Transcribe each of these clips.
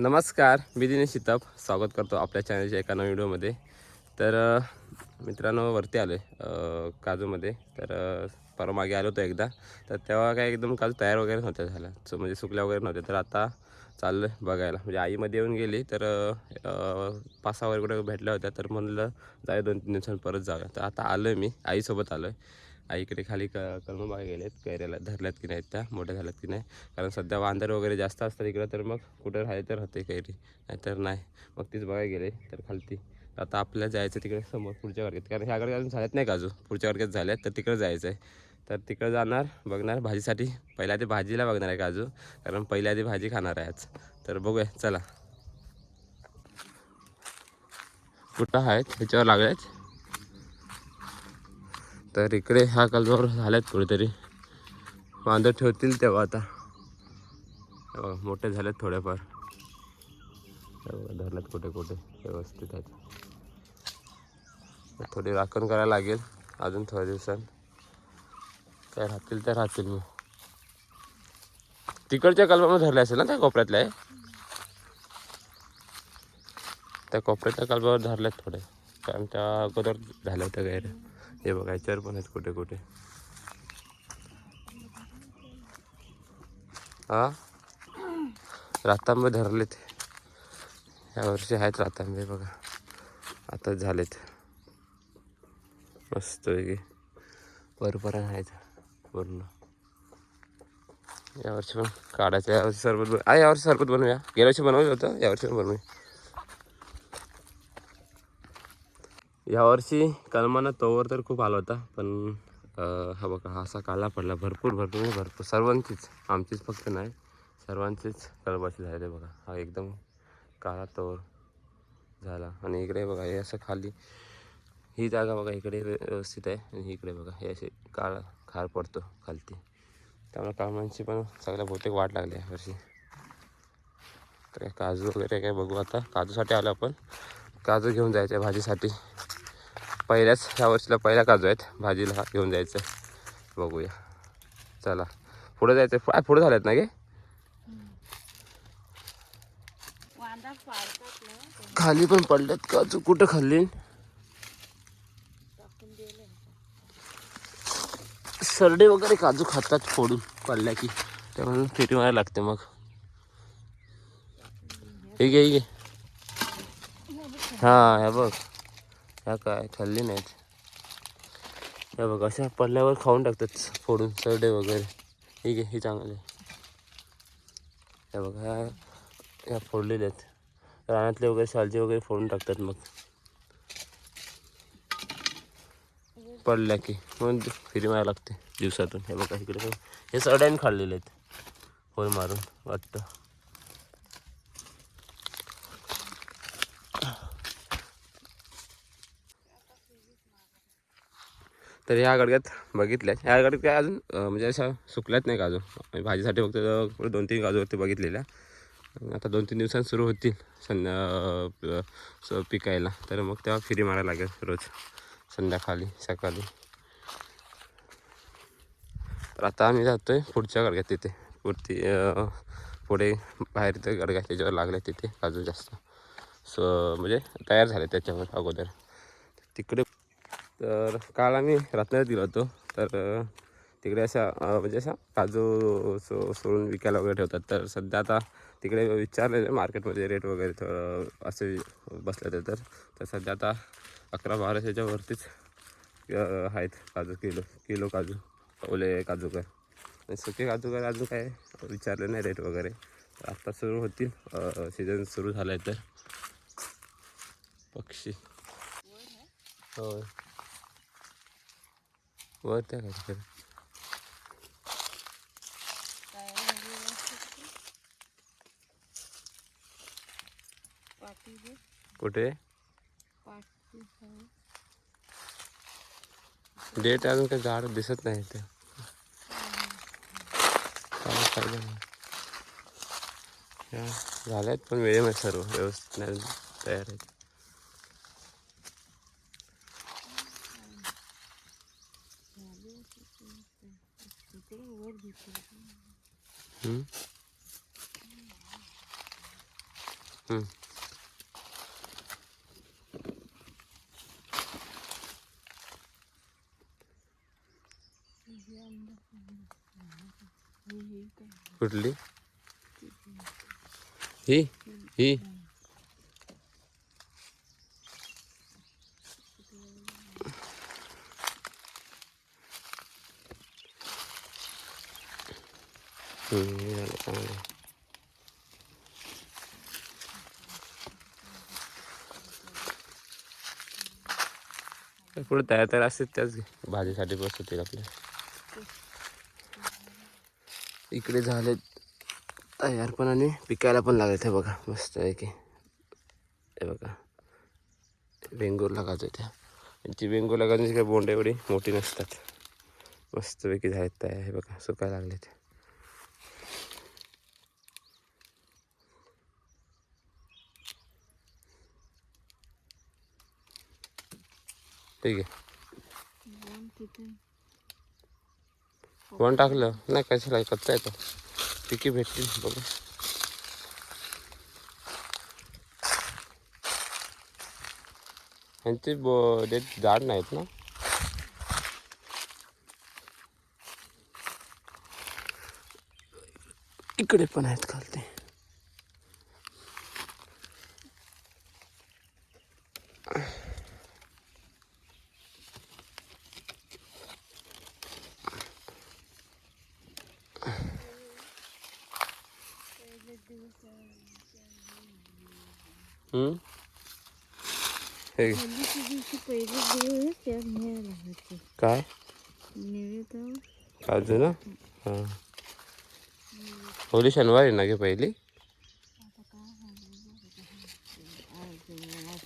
नमस्कार मी दिनेश शितप स्वागत करतो आपल्या चॅनलच्या एका नवीन व्हिडिओमध्ये. तर मित्रांनो वरती आलो आहे काजूमध्ये. तर परमागे परवा मागे आलो होतो एकदा. तर तेव्हा काय एकदम काजू तयार वगैरे नव्हत्या झाल्या. सो म्हणजे सुकल्या वगैरे नव्हत्या. तर आता चाललं आहे बघायला. म्हणजे आईमध्ये येऊन गेली तर अ, पाच सहा वगैरे कुठे भेटल्या होत्या. तर म्हणलं जाऊया दोन तीन दिवसांनी परत जाऊया. तर आता आलो आहे मी. आईसोबत आलो आहे आईकडे खाली क कलम बागा गेलेत. कैऱ्याला धरल्यात की नाहीत त्या मोठ्या झाल्यात की नाही. कारण सध्या वांदर वगैरे जास्त असतात इकडं तर मग कुठं राहिले तर होते कैरी. नाहीतर नाही. मग तीच बघायला गेले तर खालती. आता आपल्याला जायचं तिकडे समोर पुढच्या वर्गात. कारण ह्याकडे अजून झाल्यात नाही काजू पुढच्या वर्गात झाल्यात तर तिकडे जायचं आहे तर तिकडं जाणार बघणार भाजीसाठी. पहिल्या आधी भाजीला बघणार आहे काजू कारण पहिल्या आधी भाजी खाणार आहे आज. तर बघूया चला. कुठं आहेत? ह्याच्यावर लागल्यात तर इकडे ह्या कालवर झाल्यात कुठेतरी. बांधत ठेवतील तेव्हा आता. बघा, मोठे झालेत थोडेफार. धरलेत कुठे कुठे व्यवस्थित आहेत. थोडी राखण करायला लागेल अजून थोड्या दिवसात. काय राहतील तर राहतील मग. तिकडच्या कल्पामध्ये धरले असेल ना त्या कोपऱ्यातल्या त्या कोपऱ्याच्या कल्पावर धरल्यात थोडे. कारण त्या अगोदर झालं होतं गैर. हे बघा याच्यावर पण आहेत कुठे कुठे? हा? रातांबे धरलेत. ह्या वर्षी आहेत रातांबे बघा. आता झालेत. मस्त वेगळे वरपर्यंत आहेत पूर्ण. यावर्षी पण काढायचं. यावर्षी सरबत बन आ यावर्षी सरबत बनवूया. गेल्या वर्षी बनवलं होतं यावर्षी पण बनवूया. यावर्षी कलमानं तोवर तर खूप आला होता पण हा बघा हा असा काला पडला. भरपूर भरपूर म्हणजे भरपूर. सर्वांचीच आमचीच फक्त नाही सर्वांचीच कलमाची झाले बघा. हा एकदम काळा तोवर झाला. आणि इकडे बघा हे असं खाली ही जागा बघा इकडे व्यवस्थित आहे आणि इकडे बघा हे असे काळा खार पडतो खालती. त्यामुळे कामांची पण सगळ्या बहुतेक वाट लागली आहे वर्षी तर काय काजू वगैरे काय बघू आता. काजूसाठी आलो आपण. काजू घेऊन जायचं आहे भाजीसाठी. पहिल्याच ह्या वर्षीला पहिला काजू आहेत. भाजीला घेऊन जायचं आहे बघूया. चला. पुढे जायचं आहे पुढे झालेत ना गे? खाली पण पडल्यात काजू. कुठं खाल्ली? सरडे वगैरे काजू खातात फोडून पडल्या की. त्यामुळे फेरी मारायला लागते मग. हे घे हे घे. हां ह्या बघ. ह्या काय खाल्ली नाहीत. हे बघा अशा पडल्यावर खाऊन टाकतात फोडून सरडे वगैरे. हे घे हे चांगले. ह्या बघा ह्या ह्या फोडलेले आहेत. रानातले वगैरे सालचे वगैरे फोडून टाकतात मग. पडल्या की मग फिरी मारायला लागते दिवसातून. हे बघा इकडे हे सरड्याने खाल्लेले आहेत. होल मारून वाटतं. तर ह्या गडग्यात बघितल्या. ह्या गडग्यात काय अजून म्हणजे अशा सुकल्यात नाही काजू म्हणजे भाजीसाठी फक्त पुढे दोन तीन काजू होते बघितलेल्या. आता दोन तीन दिवसांत सुरू होतील संध्या स- पिकायला. तर मग तेव्हा फिरी मारायला लागेल रोज संध्याकाळी सकाळी. तर आता आम्ही जातो आहे पुढच्या गडग्यात तिथे. पुढती पुढे बाहेर ते गडग्या त्याच्यावर लागले तिथे काजू जास्त. सो म्हणजे तयार झाले त्याच्यावर अगोदर. तिकडे तर काल आम्ही रत्नागिरीत गेलो होतो. तर तिकडे अशा म्हणजे अशा काजू सो सोडून विकायला वगैरे ठेवतात. तर सध्या आता तिकडे विचारले मार्केटमध्ये रेट वगैरे थोडं असे बसले होते. तर तर सध्या आता अकरा बाराशेच्या वरतीच आहेत काजू किलो किलो काजू ओले काजूकर. आणि सुके काजूकर अजून काय विचारले नाही रेट वगैरे. आत्ता सुरू होतील सीझन सुरू झालं आहे तर. पक्षी. होय. वर त्या काजूकर काय म्हणजे पाठी दे कुठे पाठी आहे. डेट अजून काही झाड दिसत नाही ते काय फायदा नाही. या, झाल्यात पण वेळेमध्ये सर्व व्यवस्थित नाही अजून तयार आहेत വീട്ടിൽ? ഈ ഈ चांगलं. पुढे तयार तयार असतात त्याच घे. भाजीसाठी बस होतील आपल्या. इकडे झाले तयार पण आणि पिकायला पण लागले ते बघा मस्त आहे की हे बघा. वेंगूर लागायचं त्या. यांची वेंगूर लागायची काय बोंड एवढी मोठी नसतात. मस्तपैकी झालेत तयार हे बघा सुकायला लागले ते ठीक आहे. वन टाकलं? नाही कशाला कच्चा येतो. पिकी भेटतील बघा. ह्यांचे ब देत जाड नाहीत ना? इकडे पण आहेत खालते. हम्म? हे काय? निळे तर काजू ना? हां. होली शनिवारी ना गे पहिली आता काय झालं आज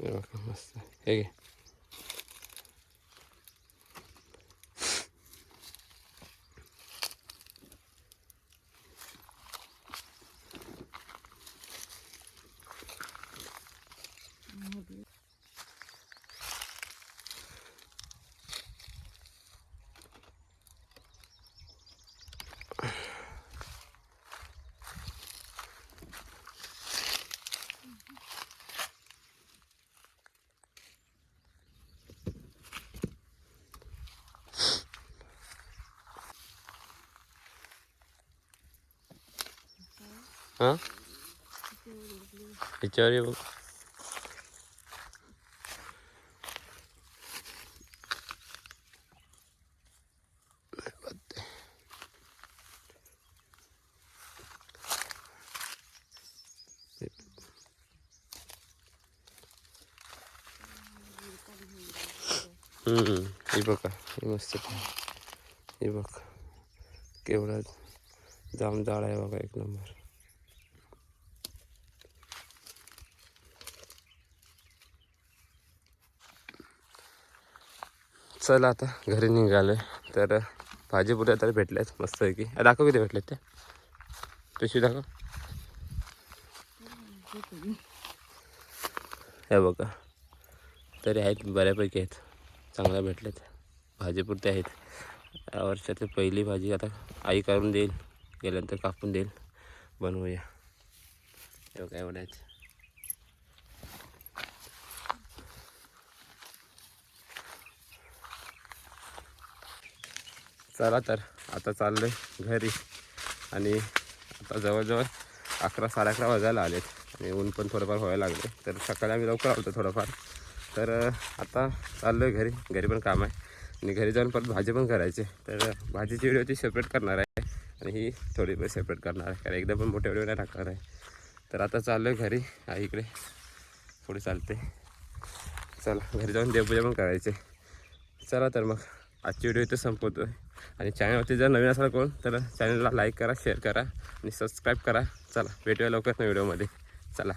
हे बघा मस्त हे घे हां ह्याच्यावर ये बघ हे बघा हे मस्त आहे. हे बघ केवढा जाम जाळ आहे बघा एक नंबर. चला आता घरी निघालोय. तर भाजीपुऱ्या तर भेटल्यात मस्त आहे की दाखव किती भेटल्यात त्या पिशवी दाखव. हे बघा. तरी आहेत बऱ्यापैकी आहेत. चांगल्या भेटल्यात. भाजीपुरते आहेत. या वर्षातली पहिली भाजी आता आई करून देईल. गेल्यानंतर कापून देईल. बनवूया. हे बघा एवढ्या आहेत. चला तर आता चाललोय घरी. आणि आता जवळजवळ अकरा साडे अकरा वाजायला आलेत. आणि ऊन पण थोडंफार व्हायला लागले तर सकाळी आम्ही लवकर आलो थोडंफार. तर आता चाललो आहे घरी. घरी पण काम आहे. आणि घरी जाऊन परत भाजी पण करायची तर भाजीची व्हिडिओ ती सेपरेट करणार आहे. आणि ही थोडी पण सेपरेट करणार आहे. कारण एकदम पण मोठे व्हिडिओ नाही टाकणार आहे. तर आता चाललो आहे घरी आईकडे पुढे चालते. चला घरी जाऊन देवपूजा पण करायचे चला तर मग. आजची व्हिडिओ इथं संपवतो आहे आणि चॅनलवरती जर नवीन असाल कोण तर चॅनलला लाईक करा शेअर करा आणि सबस्क्राईब करा. चला भेटूया लवकर व्हिडिओमध्ये. चला.